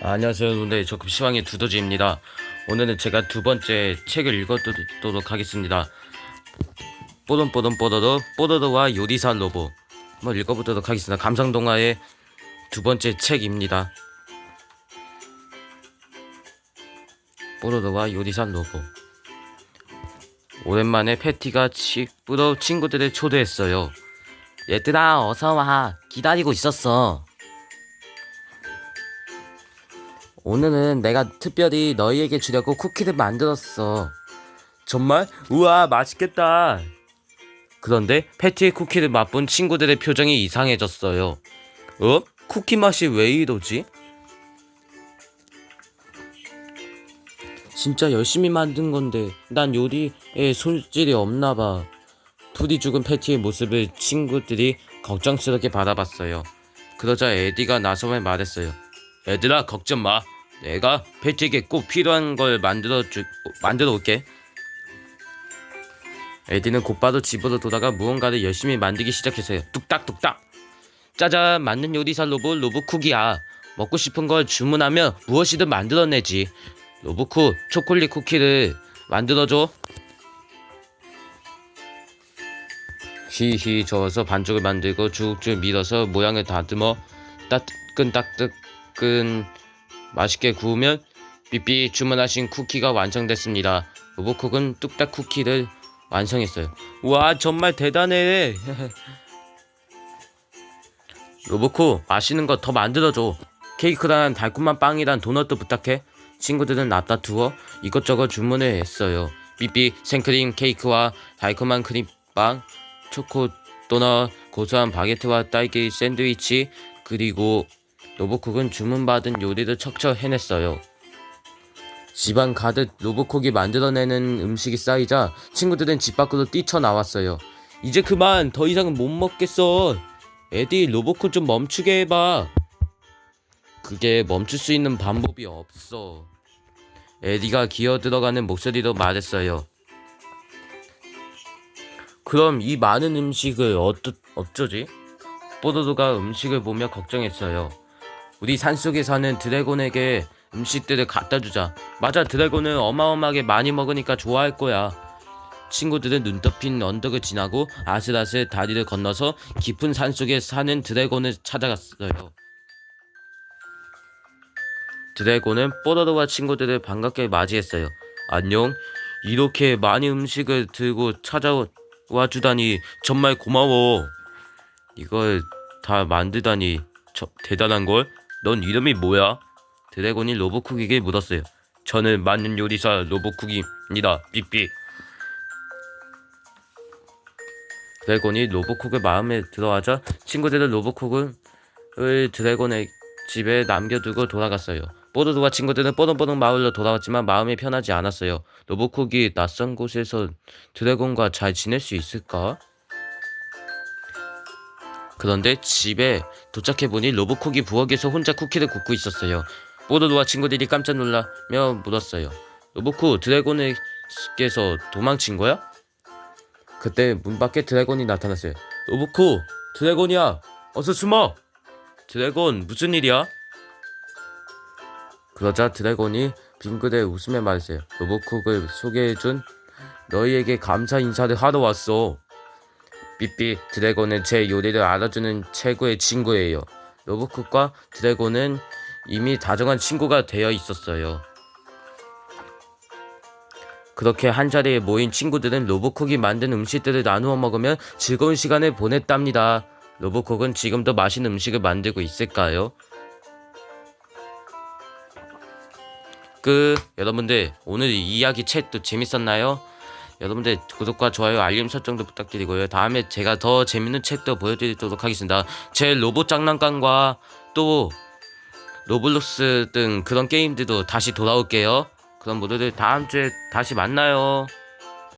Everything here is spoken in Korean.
아, 안녕하세요 여러분들. 저 급시왕의 두더지입니다. 오늘은 제가 두 번째 책을 읽어도록 하겠습니다. 뽀돈뽀돈 뽀더더 뽀더더와 요리사 로보 한번 읽어보도록 하겠습니다. 감상동화의 두 번째 책입니다. 뽀더더와 요리사 로보 오랜만에 패티가 치뿌러 친구들을 초대했어요. 얘들아 어서와. 기다리고 있었어 오늘은 내가 특별히 너희에게 주려고 쿠키를 만들었어. 정말? 우와, 맛있겠다. 그런데 패티의 쿠키를 맛본 친구들의 표정이 이상해졌어요. 어? 쿠키 맛이 왜 이러지? 진짜 열심히 만든 건데 난 요리에 손질이 없나 봐. 풀이 죽은 패티의 모습을 친구들이 걱정스럽게 바라봤어요. 그러자 에디가 나서며 말했어요. 얘들아 걱정 마. 내가 패티에게 꼭 필요한 걸 만들어 주 만들어 올게. 에디는 곧바로 집으로 돌아가 무언가를 열심히 만들기 시작했어요. 뚝딱뚝딱. 짜잔, 맞는 요리사 로봇 로봇쿡이야. 먹고 싶은 걸 주문하면 무엇이든 만들어내지. 로봇쿡 초콜릿 쿠키를 만들어줘. 히히 저어서 반죽을 만들고 쭉쭉 밀어서 모양을 다듬어 따끈따끈 맛있게 구우면 삐삐 주문하신 쿠키가 완성됐습니다. 로봇쿡은 뚝딱 쿠키를 완성했어요. 와 정말 대단해. 로봇쿡 맛있는 거 더 만들어줘. 케이크랑 달콤한 빵이랑 도넛도 부탁해. 친구들은 납다 두어 이것저것 주문을 했어요. 삐삐 생크림 케이크와 달콤한 크림빵, 초코 도넛, 고소한 바게트와 딸기 샌드위치, 그리고 로봇쿡은 주문받은 요리를 척척 해냈어요. 집안 가득 로봇쿡이 만들어내는 음식이 쌓이자 친구들은 집 밖으로 뛰쳐나왔어요. 이제 그만 더 이상은 못 먹겠어. 에디 로봇쿡 좀 멈추게 해봐. 그게 멈출 수 있는 방법이 없어. 에디가 기어 들어가는 목소리로 말했어요. 그럼 이 많은 음식을 어떠, 어쩌지? 뽀도도가 음식을 보며 걱정했어요. 우리 산속에 사는 드래곤에게 음식들을 갖다 주자. 맞아, 드래곤은 어마어마하게 많이 먹으니까 좋아할 거야. 친구들은 눈 덮인 언덕을 지나고 아슬아슬 다리를 건너서 깊은 산속에 사는 드래곤을 찾아갔어요. 드래곤은 뽀로로와 친구들을 반갑게 맞이했어요. 안녕. 이렇게 많이 음식을 들고 찾아와 주다니 정말 고마워. 이걸 다 만들다니 저, 대단한 걸. 넌 이름이 뭐야? 드래곤이 로봇쿡에게 물었어요. 저는 만능 요리사 로봇쿡입니다. 삐삐. 드래곤이 로봇쿡을 마음에 들어하자 친구들은 로봇쿡을 드래곤의 집에 남겨두고 돌아갔어요. 뽀로로와 친구들은 뽀동뽀동 마을로 돌아왔지만 마음이 편하지 않았어요. 로봇쿡이 낯선 곳에서 드래곤과 잘 지낼 수 있을까? 그런데 집에 도착해보니 로봇쿡이 부엌에서 혼자 쿠키를 굽고 있었어요. 뽀로로와 친구들이 깜짝 놀라며 물었어요. 로봇쿡 드래곤에게서 도망친 거야? 그때 문 밖에 드래곤이 나타났어요. 로봇쿡 드래곤이야. 어서 숨어. 드래곤 무슨 일이야? 그러자 드래곤이 빙그레 웃으며 말했어요. 로봇쿡을 소개해준 너희에게 감사 인사를 하러 왔어. 삐삐 드래곤은 제 요리를 알아주는 최고의 친구예요. 로봇쿡과 드래곤은 이미 다정한 친구가 되어 있었어요. 그렇게 한자리에 모인 친구들은 로봇쿡이 만든 음식들을 나누어 먹으며 즐거운 시간을 보냈답니다. 로봇쿡은 지금도 맛있는 음식을 만들고 있을까요? 그 여러분들 오늘 이 이야기 책도 재밌었나요? 여러분들 구독과 좋아요 알림 설정도 부탁드리고요. 다음에 제가 더 재밌는 책도 보여드리도록 하겠습니다. 제 로봇 장난감과 또 로블록스 등 그런 게임들도 다시 돌아올게요. 그럼 모두들 다음 주에 다시 만나요